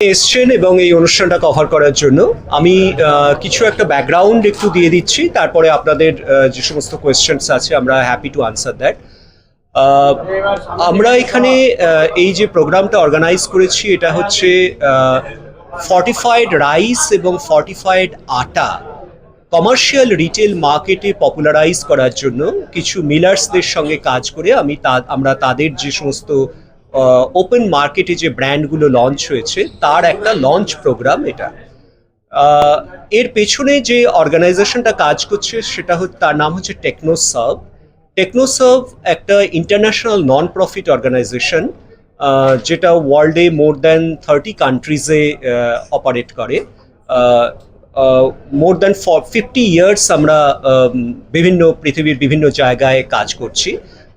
এসছেন এবং এই অনুষ্ঠানটা কভার করার জন্য। আমি কিছু একটা ব্যাকগ্রাউন্ড একটু দিয়ে দিচ্ছি, তারপরে আপনাদের যে সমস্ত কোয়েশ্চেন্স আছে, আমরা হ্যাপি টু আনসার দ্যাট আমরা এখানে এই যে প্রোগ্রামটা অর্গানাইজ করেছি, এটা হচ্ছে ফর্টিফাইড রাইস এবং ফর্টিফাইড আটা কমার্শিয়াল রিটেল মার্কেটে পপুলারাইজ করার জন্য কিছু মিলার্সদের সঙ্গে কাজ করে আমি তা, আমরা তাদের যে সমস্ত ওপেন মার্কেটে যে ব্র্যান্ডগুলো লঞ্চ হয়েছে, তার একটা লঞ্চ প্রোগ্রাম এটা। এর পেছনে যে অর্গানাইজেশনটা কাজ করছে, সেটা হচ্ছে, তার নাম হচ্ছে টেকনোসার্ভ টেকনোসার্ভ একটা ইন্টারন্যাশনাল নন প্রফিট অর্গানাইজেশন যেটা ওয়ার্ল্ডে মোর দ্যান থার্টি কান্ট্রিজে অপারেট করে। মোর দ্যান ফিফটি ইয়ার্স আমরা বিভিন্ন পৃথিবীর বিভিন্ন জায়গায় কাজ করছি।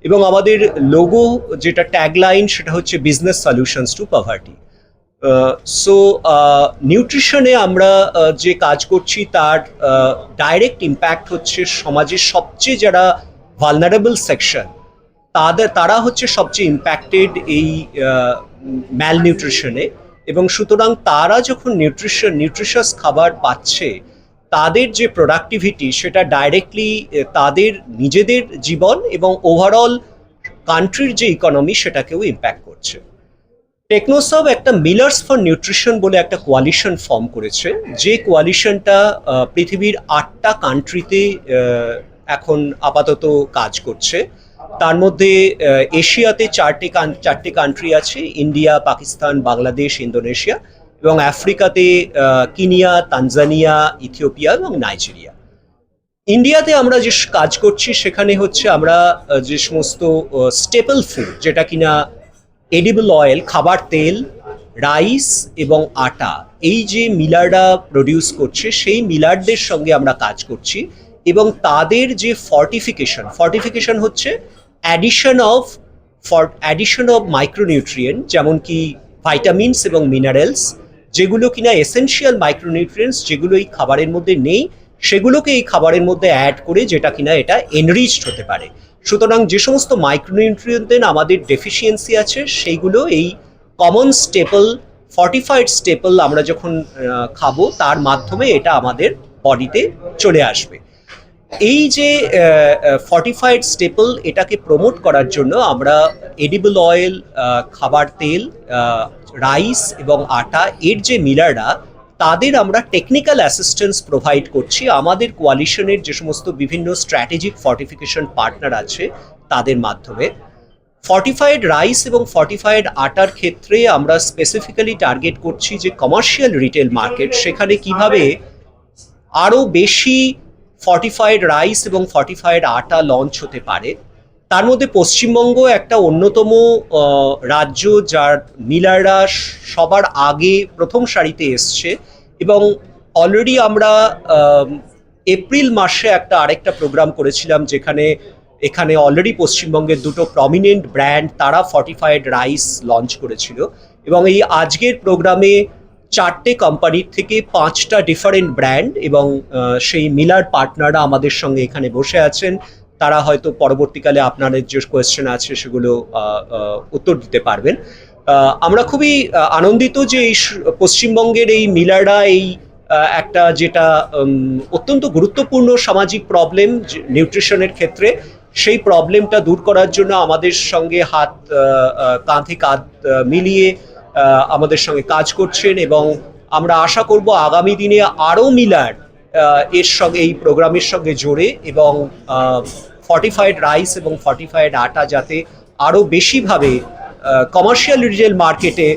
এবং আমাদের লোগো যেটা ট্যাগলাইন সেটা হচ্ছে business solutions to poverty so নিউট্রিশনে আমরা যে কাজ করছি তার ডাইরেক্ট ইম্প্যাক্ট হচ্ছে সমাজের সবচেয়ে যারা ভালনারেবল সেকশন তাদের তারা হচ্ছে সবচেয়ে ইম্প্যাক্টেড এই ম্যাল নিউট্রিশনে এবং সুতরাং তারা যখন নিউট্রিশন নিউট্রিশাস খাবার পাচ্ছে তাদের যে প্রোডাক্টিভিটি সেটা ডাইরেক্টলি তাদের নিজেদের জীবন এবং ওভারঅল কান্ট্রির যে ইকোনমি সেটাকেও ইম্প্যাক্ট করছে। টেকনোসব একটা মিলার্স ফর নিউট্রিশন বলে একটা কোয়ালিশন ফর্ম করেছে, যে কোয়ালিশনটা পৃথিবীর আটটা কান্ট্রিতে এখন আপাতত কাজ করছে। তার মধ্যে এশিয়াতে চারটে চারটে কান্ট্রি আছে, ইন্ডিয়া, পাকিস্তান, বাংলাদেশ, ইন্দোনেশিয়া। এবং আফ্রিকাতে কিনিয়া, তানজানিয়া, ইথিওপিয়া এবং নাইজেরিয়া। ইন্ডিয়াতে আমরা যে কাজ করছি সেখানে হচ্ছে আমরা যে সমস্ত স্টেপল ফুড যেটা কিনা এডিবল অয়েল খাবার তেল রাইস এবং আটা, এই যে মিলাররা প্রডিউস করছে সেই মিলারদের সঙ্গে আমরা কাজ করছি এবং তাদের যে ফর্টিফিকেশন ফর্টিফিকেশন হচ্ছে addition of for addition of micronutrient যেমন কি ভাইটামিনস এবং মিনারেলস যেগুলো কিনা এসেনশিয়াল মাইক্রোনিউট্রিয়েন্টস যেগুলো এই খাবারের মধ্যে নেই, সেগুলোকে এই খাবারের মধ্যে অ্যাড করে যেটা কিনা এটা এনরিচড হতে পারে। সুতরাং যে সমস্ত মাইক্রোনিউট্রিয়েন্টের আমাদের ডেফিসিয়েন্সি আছে, সেইগুলো এই কমন স্টেপল ফর্টিফাইড স্টেপল আমরা যখন খাব, তার মাধ্যমে এটা আমাদের বডিতে চলে আসবে। এই যে ফর্টিফাইড স্টেপল এটাকে প্রমোট করার জন্য আমরা এডিবল অয়েল খাবার তেল রাইস এবং আটা এর যে মিলাররা, তাদের আমরা টেকনিক্যাল অ্যাসিস্ট্যান্স প্রোভাইড করছি। আমাদের কোয়ালিশনের যে সমস্ত বিভিন্ন স্ট্র্যাটেজিক ফর্টিফিকেশন পার্টনার আছে, তাদের মাধ্যমে। ফর্টিফাইড রাইস এবং ফর্টিফাইড আটার ক্ষেত্রে আমরা স্পেসিফিক্যালি টার্গেট করছি যে কমার্শিয়াল রিটেল মার্কেট সেখানে কীভাবে আরও বেশি ফর্টিফাইড রাইস এবং ফর্টিফাইড আটা লঞ্চ হতে পারে। তার মধ্যে পশ্চিমবঙ্গ একটা অন্যতম রাজ্য যার মিলাররা সবার আগে প্রথম সারিতে এসছে এবং অলরেডি আমরা এপ্রিল মাসে একটা আরেকটা প্রোগ্রাম করেছিলাম যেখানে, এখানে অলরেডি পশ্চিমবঙ্গের দুটো প্রমিনেন্ট ব্র্যান্ড তারা ফর্টিফাইড রাইস লঞ্চ করেছিল। এবং এই আজকের প্রোগ্রামে চারটে কোম্পানির থেকে পাঁচটা ডিফারেন্ট ব্র্যান্ড এবং সেই মিলার পার্টনাররা আমাদের সঙ্গে এখানে বসে আছেন। তারা হয়তো পরবর্তীকালে আপনাদের যে কোয়েশ্চেন আছে সেগুলো উত্তর দিতে পারবেন। আমরা খুবই আনন্দিত যে এই পশ্চিমবঙ্গের এই মিলাররা এই একটা যেটা অত্যন্ত গুরুত্বপূর্ণ সামাজিক প্রবলেম নিউট্রিশনের ক্ষেত্রে, সেই প্রবলেমটা দূর করার জন্য আমাদের সঙ্গে হাত কাঁধে কাঁধ মিলিয়ে আমাদের সঙ্গে কাজ করছেন এবং আমরা আশা করব আগামী দিনে আরও মিলার এর সঙ্গে, এই প্রোগ্রামের সঙ্গে জোরে এবং ফর্টিফাইড রাইস এবং ফর্টিফাইড আটা যাতে আরও বেশিভাবে কমার্শিয়াল রিটেল মার্কেটে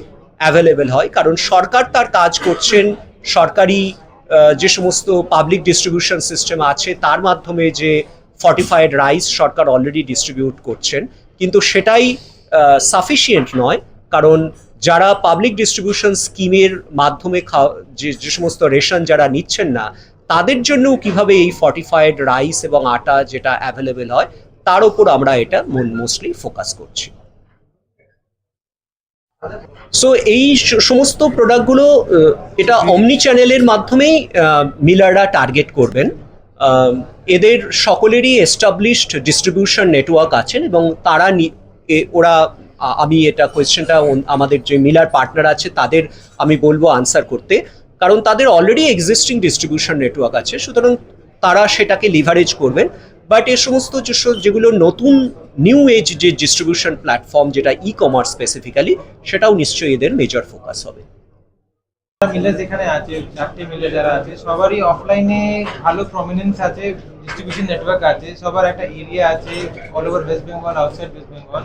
অ্যাভেলেবেল হয়। কারণ সরকার তার কাজ করছেন, সরকারি যে সমস্ত পাবলিক ডিস্ট্রিবিউশন সিস্টেম আছে, তার মাধ্যমে যে ফর্টিফাইড রাইস সরকার অলরেডি ডিস্ট্রিবিউট করছেন। কিন্তু সেটাই সাফিসিয়েন্ট নয়। কারণ যারা পাবলিক ডিস্ট্রিবিউশন স্কিমের মাধ্যমে যে যে সমস্ত রেশন যারা নিচ্ছেন না, তাদের জন্য কীভাবে এই ফর্টিফাইড রাইস এবং আটা যেটা অ্যাভেলেবেল হয়, তার উপর আমরা এটা মোস্টলি ফোকাস করছি। সো এই সমস্ত প্রোডাক্টগুলো এটা অমনি চ্যানেলের মাধ্যমেই মিলাররা টার্গেট করবেন। এদের সকলেরই এস্টাবলিশড ডিস্ট্রিবিউশন নেটওয়ার্ক আছেন এবং তারা ওরা আমি এটা কোয়েশ্চেনটা আমাদের যে মিলার পার্টনার আছে, তাদের আমি বলব আনসার করতে। কারণ তাদের অলরেডি এক্সিস্টিং ডিস্ট্রিবিউশন নেটওয়ার্ক আছে, সুতরাং তারা সেটাকে লিভারেজ করবেন। বাট এ সমস্ত যেগুলো নতুন নিউ এজ যে ডিস্ট্রিবিউশন প্ল্যাটফর্ম যেটা ই কমার্স স্পেসিফিক্যালি সেটাও নিশ্চয়ই এদের মেজর ফোকাস হবে। মিলে যেখানে আছে মিলে যারা আছে, সবারই অফলাইনে ভালো প্রমিনেন্স আছে ডিস্ট্রিবিউশন নেটওয়ার্ক আছে, সবার একটা এরিয়া আছে all over West Bengal outside West Bengal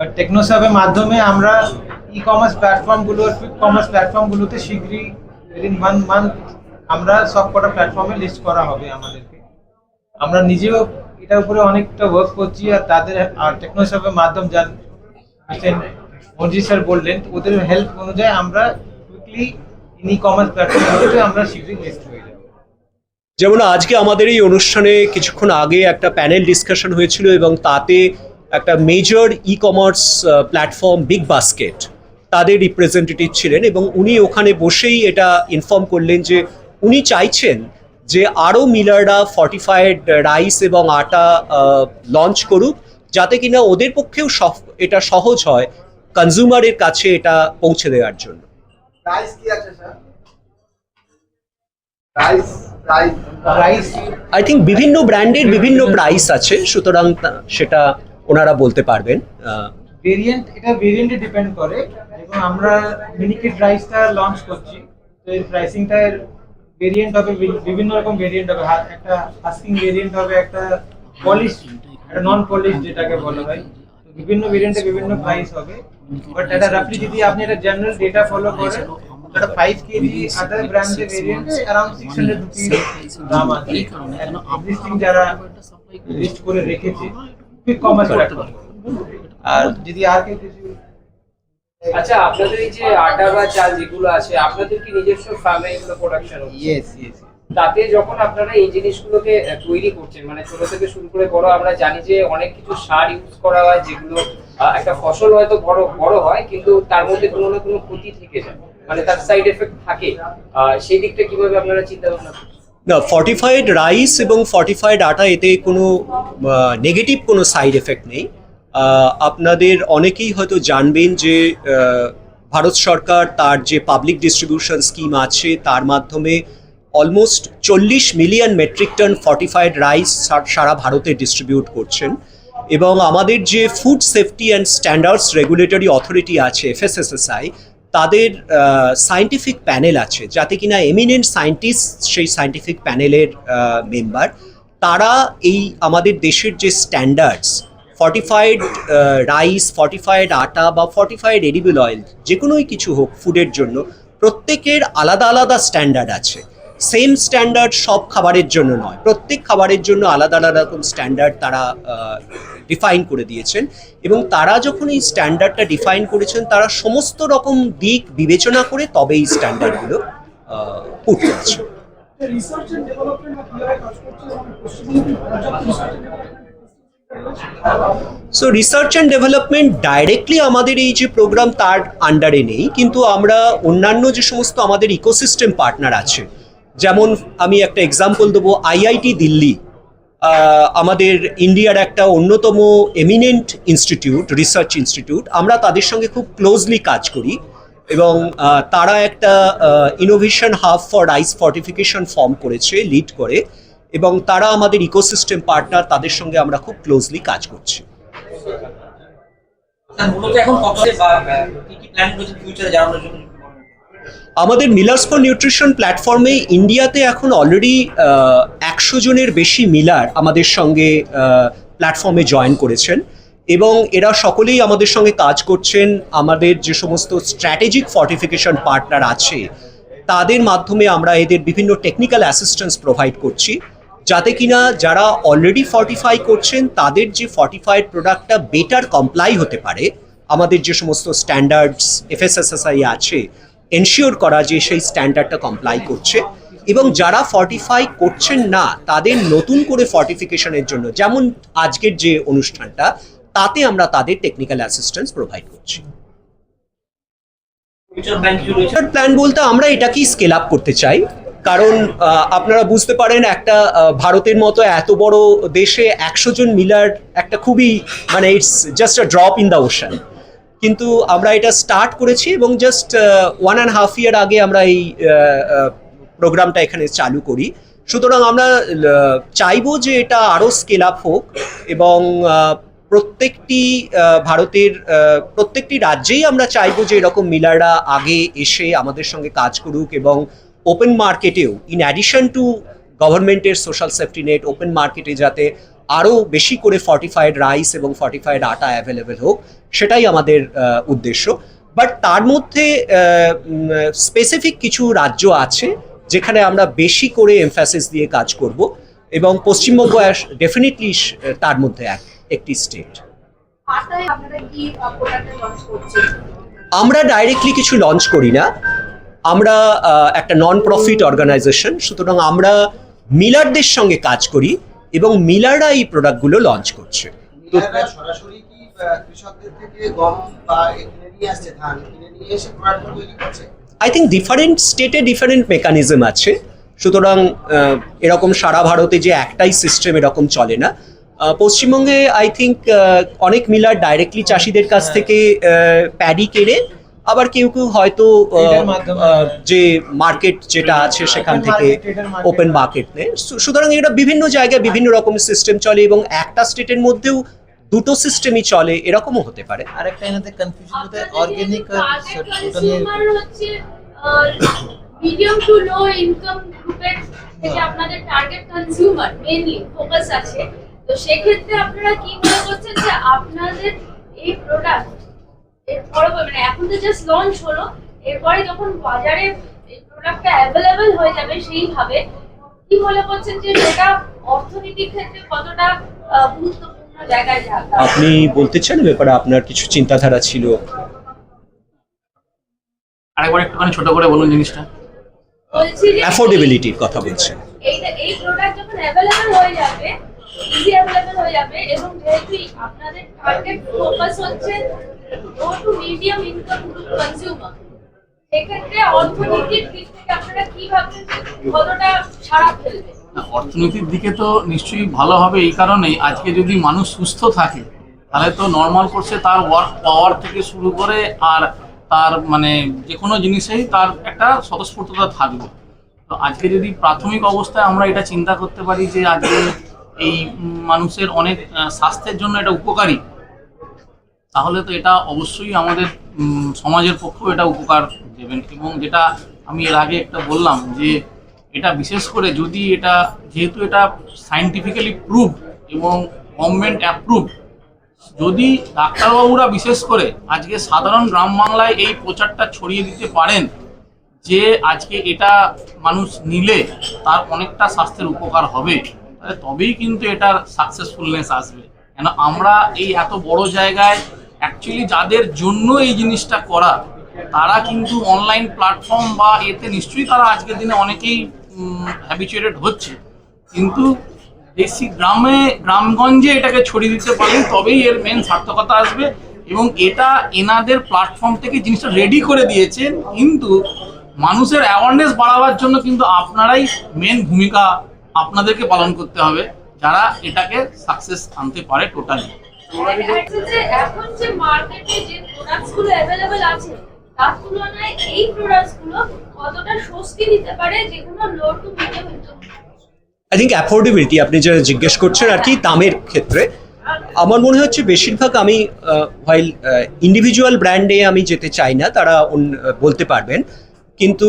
টেকনোসাবের মাধ্যমে আমরা ই কমার্স প্ল্যাটফর্মগুলো কুইক কমার্স প্ল্যাটফর্মগুলোতে শীঘ্রই উইদিন ওয়ান মান্থ আমরা সব কটা প্ল্যাটফর্মে লিস্ট করা হবে আমাদেরকে। আমরা নিজেও এটার উপরে অনেকটা ওয়ার্ক করছি আর তাদের আর টেকনোসাবের মাধ্যম যান মঞ্জিত স্যার বললেন, ওদের হেল্প অনুযায়ী আমরা কুইকলি ই কমার্স প্ল্যাটফর্মগুলোতে আমরা শীঘ্রই লিস্ট হয়ে যাব। যেমন আজকে আমাদের এই অনুষ্ঠানে কিছুক্ষণ আগে একটা প্যানেল ডিসকাশন হয়েছিল এবং তাতে একটা major e commerce platform Big Basket তাদের রিপ্রেজেন্টেটিভ ছিলেন এবং উনি ওখানে বসেই এটা ইনফর্ম করলেন যে উনি চাইছেন যে আরও মিলাররা ফর্টিফাইড রাইস এবং আটা লঞ্চ করুক যাতে কিনা ওদের পক্ষেও এটা সহজ হয় কনজিউমারের কাছে এটা পৌঁছে দেওয়ার জন্য। আই থিঙ্ক বিভিন্ন ব্র্যান্ডের বিভিন্ন প্রাইস আছে সুতরাং সেটা ওনারা বলতে পারবেন ভেরিয়েন্ট এটা ভেরিয়েন্টে ডিপেন্ড করে এবং আমরা মিনিকেট রাইসটা লঞ্চ করছি। তো এর ভেরিয়েন্ট হবে বিভিন্ন রকম ভেরিয়েন্ট হবে। একটা হাস্কিং ভেরিয়েন্ট হবে, একটা পলিশ একটা নন পলিশ যেটাকে বলা হয় বিভিন্ন ভেরিয়েন্টে বিভিন্ন প্রাইস হবে। বাট এটা রাফলি যদি আপনি একটা জেনারেল ডেটা ফলো করেন, একটা ফাইভ কেজি আদার ভেরিয়েন্ট দাম যারা লিস্ট করে রেখেছে আর যদি আর কেউ কিছু? আচ্ছা আপনাদের এই যে আটা বা চাল যেগুলো আছে আপনাদের কি নিজস্ব ফার্মে এগুলো প্রোডাকশন ইয়েস ইয়েস তাতে যখন আপনারা এই জিনিসগুলোকে তৈরি করছেন মানে ছোট থেকে শুরু করে বড় আমরা জানি যে অনেক কিছু সার ইউজ করা হয় যেগুলো একটা ফসল হয়তো বড় বড় হয় কিন্তু তার মধ্যে কোনো না কোনো ক্ষতি থেকে যায়। মানে তার সাইড এফেক্ট থাকে। সেই দিকটা কীভাবে আপনারা চিন্তা ভাবনা করছেন? না ফর্টিফাইড রাইস এবং ফর্টিফাইড আটা এতে কোনো নেগেটিভ কোনো সাইড এফেক্ট নেই। আপনাদের অনেকেই হয়তো জানবেন যে ভারত সরকার তার যে পাবলিক ডিস্ট্রিবিউশন স্কিম আছে, তার মাধ্যমে অলমোস্ট চল্লিশ million metric tonne fortified rice সারা ভারতে ডিস্ট্রিবিউট করছেন। এবং আমাদের যে food safety and standards regulatory authority আছে এফএসএসএসআই তাদের সায়েন্টিফিক প্যানেল আছে, যাতে কিনা এমিনেন্ট সায়েন্টিস্ট সেই সায়েন্টিফিক প্যানেলের মেম্বার তারা এই আমাদের দেশের যে স্ট্যান্ডার্ডস ফর্টিফাইড রাইস ফর্টিফাইড আটা বা ফর্টিফাইড এডিবল অয়েল যে কোনোই কিছু হোক ফুডের জন্য, প্রত্যেকের আলাদা আলাদা স্ট্যান্ডার্ড আছে। সেম স্ট্যান্ডার্ড সব খাবারের জন্য নয়, প্রত্যেক খাবারের জন্য আলাদা আলাদা রকম স্ট্যান্ডার্ড তারা ডিফাইন করে দিয়েছেন এবং তারা যখন এই স্ট্যান্ডার্ডটা ডিফাইন করেছেন তারা সমস্ত রকম দিক বিবেচনা করে তবে এই স্ট্যান্ডার্ডগুলো পুট করেছে research so research and development directly আমাদের এই যে প্রোগ্রাম তার আন্ডারে নেই কিন্তু আমরা অন্যান্য যে সমস্ত আমাদের ইকোসিস্টেম পার্টনার আছে যেমন আমি একটা এক্সাম্পল দেবো আইআইটি দিল্লি আমাদের ইন্ডিয়ার একটা অন্যতম এমিনেন্ট ইনস্টিটিউট রিসার্চ ইনস্টিটিউট আমরা তাদের সঙ্গে খুব ক্লোজলি কাজ করি এবং তারা একটা innovation hub for rice fortification form করেছে লিড করে এবং তারা আমাদের ইকোসিস্টেম পার্টনার তাদের সঙ্গে আমরা খুব ক্লোজলি কাজ করছি এখন কি কি প্ল্যান ফিউচারে জন্য। আমাদের মিলার্স ফর নিউট্রিশন প্ল্যাটফর্মে ইন্ডিয়াতে এখন অলরেডি একশো জনের বেশি মিলার আমাদের সঙ্গে প্ল্যাটফর্মে জয়েন করেছেন। এবং এরা সকলেই আমাদের সঙ্গে কাজ করছেন। আমাদের যে সমস্ত স্ট্র্যাটেজিক ফর্টিফিকেশন পার্টনার আছে, তাদের মাধ্যমে আমরা এদের বিভিন্ন টেকনিক্যাল অ্যাসিস্ট্যান্স প্রোভাইড করছি। যাতে কিনা যারা অলরেডি ফর্টিফাই করছেন, তাদের যে ফর্টিফাইড প্রোডাক্টটা বেটার কমপ্লাই হতে পারে। আমাদের যে সমস্ত স্ট্যান্ডার্ডস এফএসএসএসআই আছে এনশিওর করা যে সেই স্ট্যান্ডার্ডটা কমপ্লাই করছে। এবং যারা ফর্টিফাই করছেন না তাদের নতুন করে ফর্টিফিকেশনের জন্য যেমন আজকের যে অনুষ্ঠানটা তাতে আমরা তাদের টেকনিক্যাল অ্যাসিস্ট্যান্স প্রোভাইড করছি। ফিউচার প্ল্যান বলতে আমরা এটাকেই স্কেল আপ করতে চাই। কারণ আপনারা বুঝতে পারেন একটা ভারতের মতো এত বড় দেশে একশো জন মিলার একটা খুবই মানে it's just a drop in the ocean কিন্তু আমরা এটা স্টার্ট করেছি এবং just one and half year আগে আমরা এই প্রোগ্রামটা এখানে চালু করি। সুতরাং আমরা আহ, চাইব যে এটা আরও স্কেল আপ হোক এবং প্রত্যেকটি ভারতের প্রত্যেকটি রাজ্যেই আমরা চাইব যে এরকম মিলাররা আগে এসে আমাদের সঙ্গে কাজ করুক এবং ওপেন মার্কেটেও ইন অ্যাডিশন টু গভর্নমেন্টের social safety net open market যাতে আরও বেশি করে ফর্টিফাইড রাইস এবং ফর্টিফাইড আটা অ্যাভেলেবেল হোক সেটাই আমাদের উদ্দেশ্য। বাট তার মধ্যে স্পেসিফিক কিছু রাজ্য আছে যেখানে আমরা বেশি করে এমফ্যাসিস দিয়ে কাজ করব এবং পশ্চিমবঙ্গ ডেফিনেটলি তার মধ্যে এক একটি স্টেট আমরা ডাইরেক্টলি কিছু লঞ্চ করি না। আমরা একটা নন প্রফিট অর্গানাইজেশন সুতরাং আমরা মিলারদের সঙ্গে কাজ করি। এবং মিলাররা এই প্রোডাক্টগুলো লঞ্চ করছে। আই থিঙ্ক ডিফারেন্ট স্টেটে ডিফারেন্ট মেকানিজম আছে। সুতরাং এরকম সারা ভারতে যে একটাই সিস্টেম এরকম চলে না। পশ্চিমবঙ্গে আই থিঙ্ক অনেক মিলার ডাইরেক্টলি চাষিদের কাছ থেকে প্যাডি কেনে। আবার কেউ কেউ হয়তো যে মার্কেট যেটা আছে সেখান থেকে। ওপেন মার্কেট নেয় সুতরাং এটা বিভিন্ন জায়গায় বিভিন্ন রকমের সিস্টেম চলে এবং একটা স্টেটের মধ্যেও দুটো সিস্টেমই চলে এরকমও হতে পারে। আরেকটা এনাতে কনফিউশন হতে organic medium to low income গ্রুপের থেকে আপনাদের টার্গেট কনজিউমার মেইনলি ফোকাস আছে। তো সেক্ষেত্রে আপনারা কি মনে করছেন যে আপনাদের এই প্রোডাক্ট পরবর্তী মানে এখন তো জাস্ট লঞ্চ হলো। এরপরে যখন বাজারে এই প্রোডাক্টটা অ্যাভেলেবেল হয়ে যাবে সেইভাবে কি মনে করছেন যে সেটা অর্থনীতির ক্ষেত্রে কতটা আহ, গুরুত্বপূর্ণ জায়গায় যাবে? আপনি বলতে চান ব্যাপারে আপনার কিছু চিন্তাধারা ছিল? আরেকবার একটুখানি ছোট করে বলুন জিনিসটা। অ্যাফোর্ডেবিলিটির কথা বলছেন। এইটা এই প্রোডাক্ট যখন অ্যাভেলেবল হয়ে যাবে ইজি অ্যাভেলেবল হয়ে যাবে এবং যেহেতু আপনাদের টার্গেট ফোকাস হচ্ছে low to medium income group consumer অর্থনীতির দিক থেকে আপনারা কি ভাবছেন কতটা সারা ফেলবে? অর্থনীতির দিকে তো নিশ্চয়ই ভালো হবে এই কারণেই আজকে যদি মানুষ সুস্থ থাকে, তাহলে তো নর্মাল কোর্সে তার ওয়ার্ক পাওয়ার থেকে শুরু করে আর তার মানে যে কোনো জিনিসেই তার একটা স্বতঃস্ফূর্ততা থাকবে। তো আজকে যদি প্রাথমিক অবস্থায় আমরা এটা চিন্তা করতে পারি যে আজকে এই মানুষের অনেক স্বাস্থ্যের জন্য এটা উপকারী তাহলে তো এটা অবশ্যই আমাদের সমাজের পক্ষেও এটা উপকার দেবেন। এবং যেটা আমি এর আগে একটা বললাম যে, এটা বিশেষ করে যদি এটা, যেহেতু এটা সাইন্টিফিক্যালি প্রুভ এবং গভর্নমেন্ট অ্যাপ্রুভ যদি ডাক্তারবাবুরা বিশেষ করে আজকে সাধারণ গ্রাম বাংলায় এই প্রচারটা ছড়িয়ে দিতে পারেন, যে আজকে এটা মানুষ নিলে তার অনেকটা স্বাস্থ্যের উপকার হবে তবেই কিন্তু এটার সাকসেসফুলনেস আসবে। কেন, আমরা এই এত বড় জায়গায় অ্যাকচুয়ালি যাদের জন্য এই জিনিসটা করা, তারা কিন্তু অনলাইন প্ল্যাটফর্ম বা এতে নিশ্চয়ই তারা আজকের দিনে অনেকেই হ্যাবিচুয়েটেড হচ্ছে। কিন্তু বেশি গ্রামে, গ্রামগঞ্জে এটাকে ছড়িয়ে দিতে পারলে তবেই এর মেন সার্থকতা আসবে এবং এটা এনাদের প্ল্যাটফর্ম থেকে জিনিসটা রেডি করে দিয়েছেন। কিন্তু মানুষের অ্যাওয়ারনেস বাড়াবার জন্য কিন্তু আপনারাই মেন ভূমিকা আপনাদেরকে পালন করতে হবে, যারা এটাকে সাকসেস আনতে পারে টোটালি আই থিঙ্ক অ্যাফোর্ডেবিলিটি আপনি যেটা জিজ্ঞেস করছেন আর কি দামের ক্ষেত্রে, আমার মনে হচ্ছে বেশিরভাগ আমি হোয়াইল ইন্ডিভিজুয়াল ব্র্যান্ডে আমি যেতে চাই না, তারা বলতে পারবেন। কিন্তু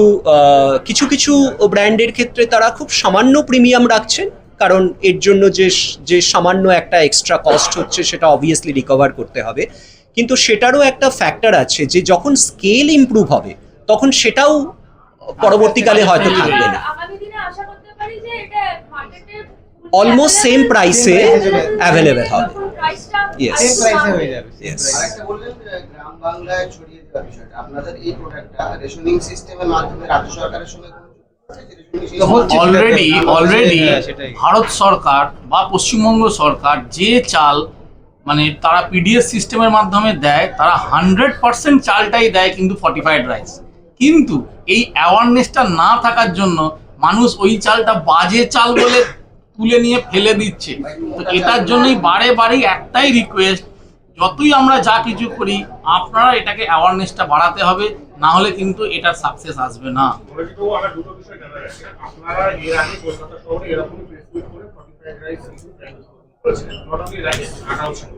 কিছু কিছু ব্র্যান্ডের ক্ষেত্রে তারা খুব সামান্য প্রিমিয়াম রাখছেন। কারণ এর জন্য যে যে সামান্য একটা এক্সট্রা কস্ট হচ্ছে সেটা অবভিয়াসলি রিকভার করতে হবে। কিন্তু সেটারও একটা ফ্যাক্টর আছে যে যখন স্কেল ইমপ্রুভ হবে তখন সেটাও পরবর্তীকালে হয়তো থাকবে না। আগামী দিনে আশা করতে পারি যে এটা মার্কেটে Almost same price এ available হবে। প্রাইসটা Yes. সেম প্রাইসে অ্যাভেলেবেল যাবে Yes. আরেকটা বললেন যে গ্রাম বাংলায় ছড়িয়ে দেওয়ার বিষয়টা। আপনাদের এই প্রোডাক্টটা রেশনিং সিস্টেমের মাধ্যমে রাজ্য সরকারের সঙ্গে অলরেডি অলরেডি হ্যাঁ, ভারত সরকার বা পশ্চিমবঙ্গ সরকার যে চাল মানে তারা পিডিএস সিস্টেমের মাধ্যমে দেয় তারা হান্ড্রেড পার্সেন্ট চালটাই দেয় কিন্তু ফর্টিফাইড রাইস কিন্তু এই অ্যাওয়ারনেসটা না থাকার জন্য মানুষ ওই চালটা বাজে চাল বলে তুলে নিয়ে ফেলে দিচ্ছে। তো এটার জন্যই বারে বারেই একটাই রিকোয়েস্ট যতই আমরা যা কিছু করি আপনারা এটাকে অ্যাওয়ারনেসটা বাড়াতে হবে না হলে কিন্তু এটার সাকসেস আসবে না মনোজিৎবাবু, আমার দুটো বিষয় জানার আছে। আপনারা এর আগে কলকাতা শহরে এরকমই press meet করে 45 রাইস কিন্তু thanks করেছিলেন। Not only rice, আটাও ছিল।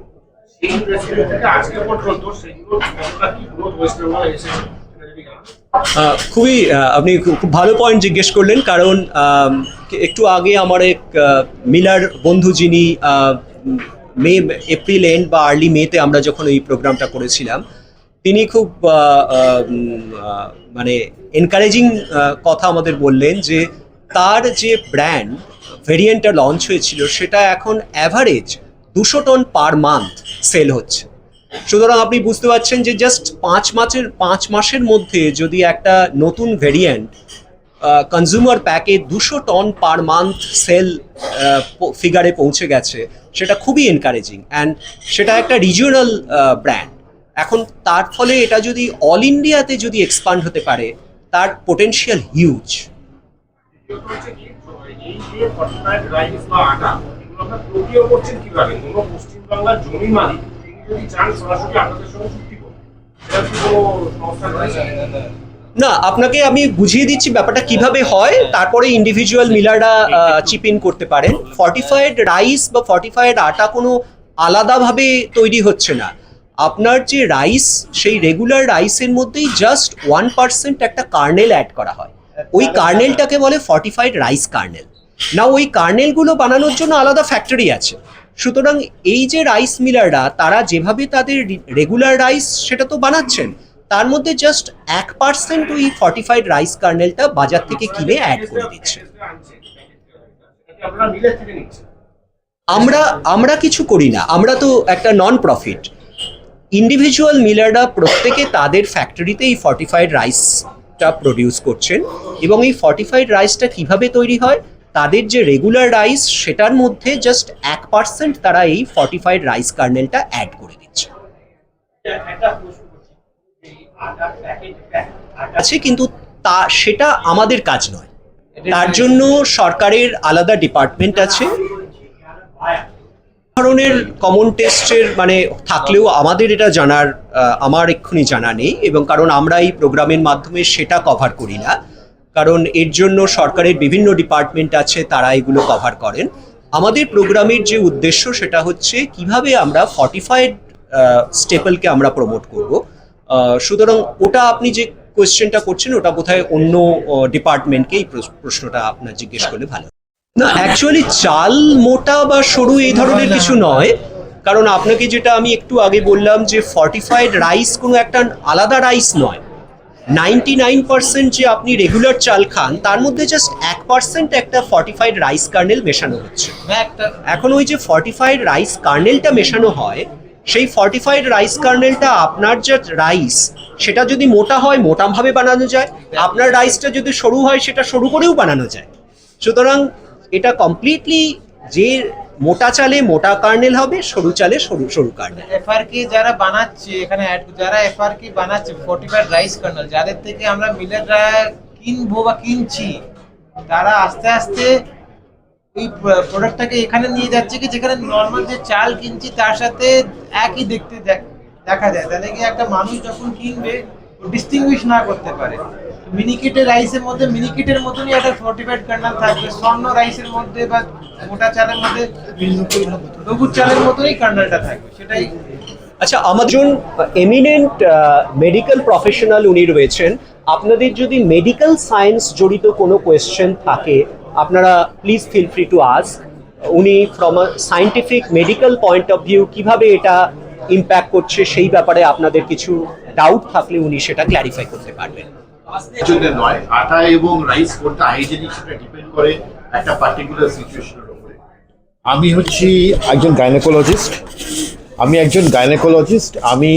সেই press meet থেকে আজকে পর্যন্ত সেগুলোর কতটা কি growth West Bengal এ এসেছে, সেটা যদি জানান। আহ, খুবই আপনি খুব ভালো পয়েন্ট জিজ্ঞেস করলেন কারণ একটু আগে আমার এক মিলার বন্ধু যিনি মে, এপ্রিল এন্ড বা আর্লি মেতে আমরা যখন এই প্রোগ্রামটা করেছিলাম, তিনি খুব মানে এনকারেজিং কথা আমাদের বললেন যে তার যে ব্র্যান্ড ভেরিয়েন্টটা লঞ্চ হয়েছিল, সেটা এখন অ্যাভারেজ দুশো টন পার মান্থ সেল হচ্ছে। সুতরাং আপনি বুঝতে পারছেন যে জাস্ট পাঁচ মাসের পাঁচ মাসের মধ্যে যদি একটা নতুন ভেরিয়েন্ট কনজিউমার প্যাকে দুশো টন পার মান্থ সেল ফিগারে পৌঁছে গেছে সেটা খুবই এনকারেজিং অ্যান্ড সেটা একটা রিজিওনাল ব্র্যান্ড এখন তার ফলে এটা যদি অল ইন্ডিয়াতে যদি এক্সপান্ড হতে পারে তার পোটেনশিয়াল হিউজ দ্বিতীয়ত হচ্ছে কি, এই যে 45 রাইস বা আটা, এগুলো আপনারা প্রক্রিয়া করছেন কীভাবে? কোনো পশ্চিমবাংলার জমি না, আপনাকে আমি বুঝিয়ে দিচ্ছি ব্যাপারটা কীভাবে হয়, তারপরে ইন্ডিভিজুয়াল মিলাররা চিপ ইন করতে পারেন। ফর্টিফাইড রাইস বা ফর্টিফাইড আটা কোনো আলাদাভাবে তৈরি হচ্ছে না। আপনার যে রাইস সেই রেগুলার রাইসের মধ্যেই জাস্ট ওয়ান পার্সেন্ট একটা কার্নেল অ্যাড করা হয়। ওই কার্নেলটাকে বলে ফর্টিফাইড রাইস কার্নেল না ওই কার্নেলগুলো বানানোর জন্য আলাদা ফ্যাক্টরি আছে। সুতরাং এই যে রাইস মিলাররা তারা যেভাবে তাদের রেগুলার রাইস সেটা তো বানাচ্ছেন। তার মধ্যে জাস্ট এক পার্সেন্ট ওই ফর্টিফাইড রাইস কার্নেলটা বাজার থেকে কিনে অ্যাড করে দিচ্ছে। আমরা আমরা কিছু করি না। আমরা তো একটা নন প্রফিট ইন্ডিভিজুয়াল মিলাররা প্রত্যেকে তাদের ফ্যাক্টরিতে এই ফর্টিফাইড রাইসটা প্রডিউস করছেন এবং এই ফর্টিফাইড রাইসটা কীভাবে তৈরি হয়? তাদের যে রেগুলার রাইস সেটার মধ্যে জাস্ট এক পার্সেন্ট তারা এই ফর্টিফাইড রাইস কার্নেলটা অ্যাড করে দিচ্ছে। আছে কিন্তু তা সেটা আমাদের কাজ নয়। তার জন্য সরকারের আলাদা ডিপার্টমেন্ট আছে। ধরনের কমন টেস্টের মানে থাকলেও আমাদের এটা জানার আমার এক্ষুনি জানা নেই এবং কারণ আমরা এই প্রোগ্রামের মাধ্যমে সেটা কভার করি না। কারণ এর জন্য সরকারের বিভিন্ন ডিপার্টমেন্ট আছে তারা এগুলো কভার করেন। আমাদের প্রোগ্রামের যে উদ্দেশ্য সেটা হচ্ছে কীভাবে আমরা ফর্টিফাইড স্টেপলকে আমরা প্রমোট করব। সুতরাং ওটা আপনি যে কোয়েশ্চেনটা করছেন ওটা বোধহয় অন্য ডিপার্টমেন্টকে এই প্রশ্নটা আপনার জিজ্ঞেস করলে ভালো না অ্যাকচুয়ালি চাল মোটা বা সরু এই ধরনের কিছু নয়। কারণ আপনাকে যেটা আমি একটু আগে বললাম যে ফর্টিফাইড রাইস কোনো একটা আলাদা রাইস নয়। নাইনটি নাইন পার্সেন্ট যে আপনি রেগুলার চাল খান তার মধ্যে জাস্ট এক পার্সেন্ট একটা ফর্টিফাইড রাইস কার্নেল মেশানো হচ্ছে। এখন ওই যে ফর্টিফাইড রাইস কার্নেলটা মেশানো হয় সেই ফর্টিফাইড রাইস কার্নেলটা আপনার যে রাইস সেটা যদি মোটা হয় মোটাভাবে বানানো যায়। আপনার রাইসটা যদি সরু হয়, সেটা সরু করেও বানানো যায়। সুতরাং এটা কমপ্লিটলি যে মোটা চালে মোটা কার্নেল হবে, সরু চালে সরু সরু কার্নেল এফআরকে যারা বানাচ্ছে, এখানে যারা এফআরকে বানাচ্ছে ফর্টিফাইড রাইস কার্নেল যাদের থেকে আমরা মিলেররা কিনবো বা কিনছি, তারা আস্তে আস্তে ওই প্রোডাক্টটাকে এখানে নিয়ে যাচ্ছে কি, যেখানে নর্মাল যে চাল কিনছি, তার সাথে একই দেখতে দেখ- যায়। তাহলে কি একটা মানুষ যখন কিনবে ডিস্টিংগুইশ না করতে পারে। মিনিকেটের রাইসের মধ্যে মিনিকেটের মতনই একটা ফর্টিফাইড কার্নাল থাকবে। স্বর্ণ রাইসের মধ্যে বা মোটা চালের মধ্যে সবুজ চালের মতনই কার্নালটা থাকবে। সেটাই। আচ্ছা আমাজন এমিনেন্ট মেডিকেল প্রফেশনাল উনি রয়েছেন। আপনাদের যদি মেডিকেল সায়েন্স জড়িত কোনো কোয়েশ্চেন থাকে আপনারা please feel free to ask উনি from a scientific medical point of view কীভাবে এটা ইম্প্যাক্ট করছে সেই ব্যাপারে আপনাদের কিছু ডাউট থাকলে উনি সেটা ক্ল্যারিফাই করতে পারবেন। জন্য নয় আটা এবং রাইস কোনটা হাইজেনিক সেটা ডিপেন্ড করে একটা পার্টিকুলার সিচুয়েশনের উপরে। আমি হচ্ছি একজন গাইনোকোলজিস্ট আমি একজন গাইনোকোলজিস্ট আমি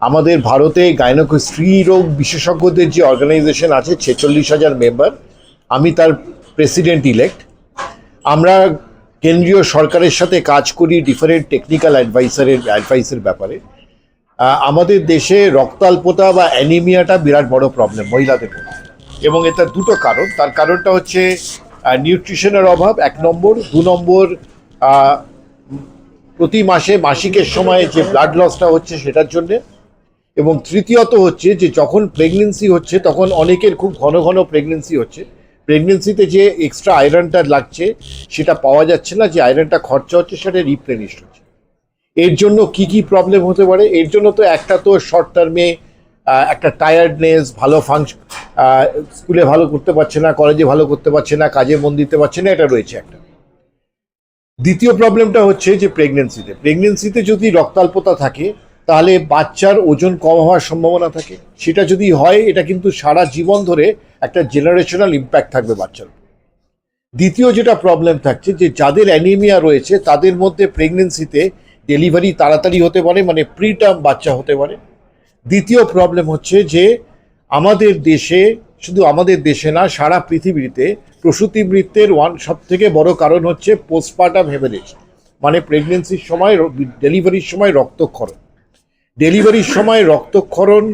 আমাদের ভারতে গাইনোকো স্ত্রী রোগ বিশেষজ্ঞদের যে অর্গানাইজেশন আছে ছেচল্লিশ হাজার মেম্বার আমি তার প্রেসিডেন্ট ইলেক্ট আমরা কেন্দ্রীয় সরকারের সাথে কাজ করি ডিফারেন্ট টেকনিক্যাল অ্যাডভাইসারের অ্যাডভাইসের ব্যাপারে। আমাদের দেশে রক্তাল্পতা বা অ্যানিমিয়াটা বিরাট বড় প্রবলেম মহিলাদের মধ্যে। এবং এটা দুটো কারণ। তার কারণটা হচ্ছে নিউট্রিশনের অভাব, এক নম্বর। দু নম্বর প্রতি মাসে মাসিকের সময়ে যে ব্লাড লসটা হচ্ছে সেটার জন্যে। এবং তৃতীয়ত হচ্ছে যে যখন প্রেগনেন্সি হচ্ছে, তখন অনেকের খুব ঘন ঘন প্রেগনেন্সি হচ্ছে। প্রেগনেন্সিতে যে এক্সট্রা আয়রনটা লাগছে, সেটা পাওয়া যাচ্ছে না, যে আয়রনটা খরচা হচ্ছে সেটা রিপ্লেনিশ হচ্ছে। এর জন্য কি কি প্রবলেম হতে পারে? এর জন্য তো একটা তো শর্ট টার্মে একটা টায়ার্ডনেস ভালো ফাংশন স্কুলে ভালো করতে পারছে না কলেজে ভালো করতে পারছে না, কাজে মন দিতে পারছে না, এটা রয়েছে একটা। দ্বিতীয় প্রবলেমটা হচ্ছে যে প্রেগনেন্সিতে প্রেগনেন্সিতে যদি রক্তাল্পতা থাকে, তাহলে বাচ্চার ওজন কম হওয়ার সম্ভাবনা থাকে। সেটা যদি হয়, এটা কিন্তু সারা জীবন ধরে একটা জেনারেশনাল ইম্প্যাক্ট থাকবে বাচ্চার দ্বিতীয় যেটা প্রবলেম থাকছে যে যাদের অ্যানিমিয়া রয়েছে, তাদের মধ্যে প্রেগনেন্সিতে ডেলিভারি তাড়াতাড়ি হতে পারে মানে প্রিটার্ম বাচ্চা হতে পারে। দ্বিতীয় প্রবলেম হচ্ছে যে আমাদের দেশে, শুধু আমাদের দেশে না, সারা পৃথিবীতে প্রসূতি মৃত্যুর ওয়ান সব থেকে বড় কারণ হচ্ছে পোস্টপার্টাম হেমারেজ মানে প্রেগনেন্সির সময় ডেলিভারির সময় রক্তক্ষরণ। ডেলিভারির সময় রক্তক্ষরণ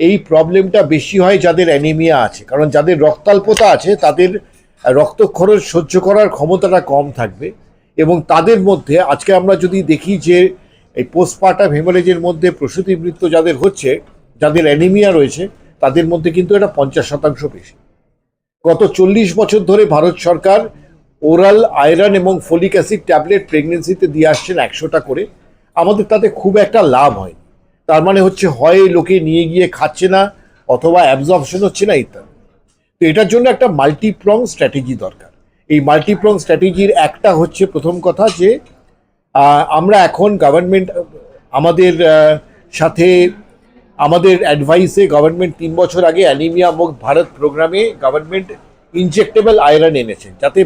এই প্রবলেমটা বেশি হয় যাদের অ্যানিমিয়া আছে। কারণ যাদের রক্তাল্পতা আছে, তাদের রক্তক্ষরণ সহ্য করার ক্ষমতাটা কম থাকবে। এবং তাদের মধ্যে, আজকে আমরা যদি দেখি যে এই পোস্টপার্টাম হেমারেজের মধ্যে প্রসূতি মৃত্যু যাদের হচ্ছে, যাদের অ্যানিমিয়া রয়েছে, তাদের মধ্যে কিন্তু এটা পঞ্চাশ শতাংশ বেশি। গত চল্লিশ বছর ধরে ভারত সরকার ওরাল আয়রন এবং ফলিক অ্যাসিড ট্যাবলেট প্রেগনেন্সিতে দিয়ে আসছেন একশোটা করে। আমাদের তাতে খুব একটা লাভ হয় তার মানে হচ্ছে হয় লোকে নিয়ে গিয়ে খাচ্ছে না অথবা অ্যাবজর্পশন হচ্ছে না ইত্যাদি। তো এটার জন্য একটা মাল্টিপ্রং স্ট্র্যাটেজি দরকার। এই মাল্টিপ্রং স্ট্র্যাটেজির একটা হচ্ছে প্রথম কথা যে আমরা এখন গভর্নমেন্ট আমাদের সাথে আমাদের অ্যাডভাইসে গভর্নমেন্ট তিন বছর আগে অ্যানিমিয়া মুক্ত ভারত প্রোগ্রামে গভর্নমেন্ট ইনজেক্টেবল আয়রন এনেছেন যাতে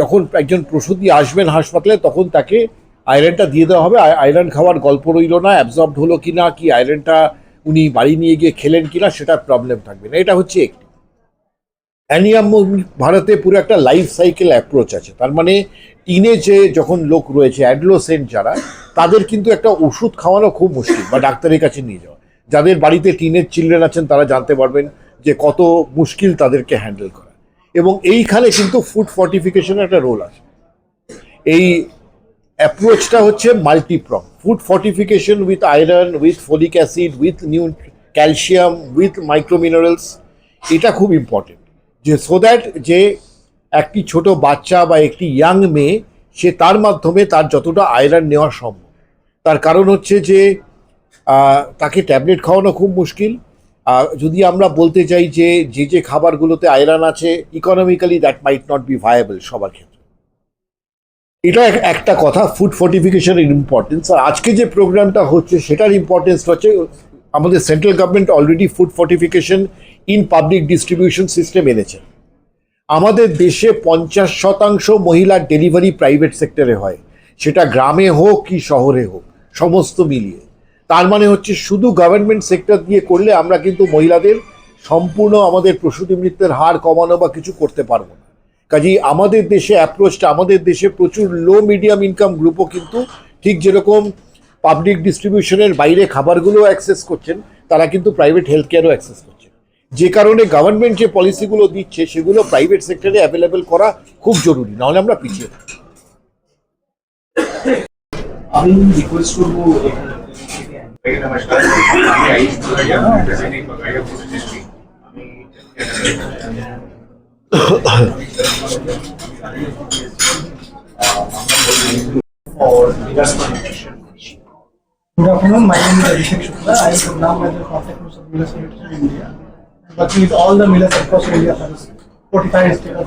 যখন একজন প্রসূতি আসবেন হাসপাতালে, তখন তাকে আয়রনটা দিয়ে দেওয়া হবে। আয়- আয়রন খাওয়ার গল্প রইল না অ্যাবজর্বড হলো কি না কি আয়রনটা উনি বাড়ি নিয়ে গিয়ে খেলেন কি না সেটার প্রবলেম থাকবে না। এটা হচ্ছে একটি। অ্যানিয়াম ভারতে পুরো একটা লাইফ সাইকেল অ্যাপ্রোচ আছে। তার মানে টিনেজে যখন লোক রয়েছে অ্যাডলোসেন্ট যারা, তাদের কিন্তু একটা ওষুধ খাওয়ানো খুব মুশকিল বা ডাক্তারের কাছে নিয়ে যাওয়া। যাদের বাড়িতে টিনের চিলড্রেন আছেন, তারা জানতে পারবেন যে কত মুশকিল তাদেরকে হ্যান্ডেল করা। এবং এইখানে কিন্তু ফুড ফর্টিফিকেশনের একটা রোল আছে। এই অ্যাপ্রোচটা হচ্ছে multipronged food fortification with iron with folic acid with new calcium with microminerals এটা খুব ইম্পর্টেন্ট যে সো দ্যাট যে একটি ছোট বাচ্চা বা একটি ইয়াং মেয়ে, সে তার মাধ্যমে তার যতটা আয়রন নেওয়া সম্ভব। তার কারণ হচ্ছে যে তাকে ট্যাবলেট খাওয়ানো খুব মুশকিল। যদি আমরা বলতে চাই যে যে যে খাবারগুলোতে আয়রন আছে economically that might not be viable সবার ক্ষেত্রে। এটা একটা কথা ফুড ফর্টিফিকেশনের ইম্পর্টেন্স আর আজকে যে প্রোগ্রামটা হচ্ছে, সেটার ইম্পর্টেন্স হচ্ছে, আমাদের central government already food fortification in public distribution system এনেছে। আমাদের দেশে পঞ্চাশ শতাংশ মহিলার ডেলিভারি প্রাইভেট সেক্টরে হয়। সেটা গ্রামে হোক কি শহরে হোক, সমস্ত মিলিয়ে। তার মানে হচ্ছে, শুধু গভর্নমেন্ট সেক্টর দিয়ে করলে আমরা কিন্তু মহিলাদের সম্পূর্ণ আমাদের প্রসূতি মৃত্যুর হার কমানো বা কিছু করতে পারব না। কাজেই আমাদের দেশে অ্যাপ্রোচটা আমাদের দেশে প্রচুর লো মিডিয়াম ইনকাম গ্রুপও কিন্তু ঠিক যেরকম পাবলিক ডিস্ট্রিবিউশনের বাইরে খাবারগুলো অ্যাক্সেস করছেন, তারা কিন্তু প্রাইভেট হেলথ কেয়ারও অ্যাক্সেস করছেন যে কারণে গভর্নমেন্ট যে পলিসিগুলো দিচ্ছে, সেগুলো প্রাইভেট সেক্টরে অ্যাভেলেবেল করা খুব জরুরি, নাহলে আমরা পিছিয়ে থাকব। আমি রিকোয়েস্ট করব নমস্কার Good afternoon, my name is Abhishek Shukla. I am program manager for Technos of Millers Limited in India. I'm working with all the millers across India for this 45 state of.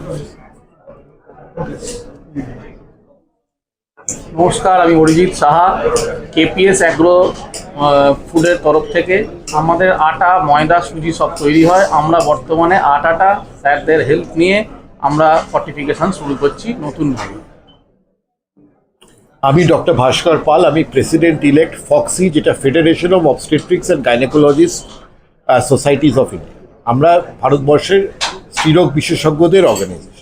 নমস্কার আমি Arijit Saha KPS agro ফুডের তরফ থেকে আমাদের আটা ময়দা সুজি সব তৈরি হয় আমরা বর্তমানে আটাটা স্যারদের হেল্প নিয়ে আমরা ফর্টিফিকেশন শুরু করছি নতুনভাবে আমি ডক্টর ভাস্কর পাল, আমি প্রেসিডেন্ট ইলেক্ট ফক্সি যেটা federation of obstetrics and gynaecologist societies of India আমরা ভারতবর্ষের স্ত্রীরোগ বিশেষজ্ঞদের অর্গানাইজেশন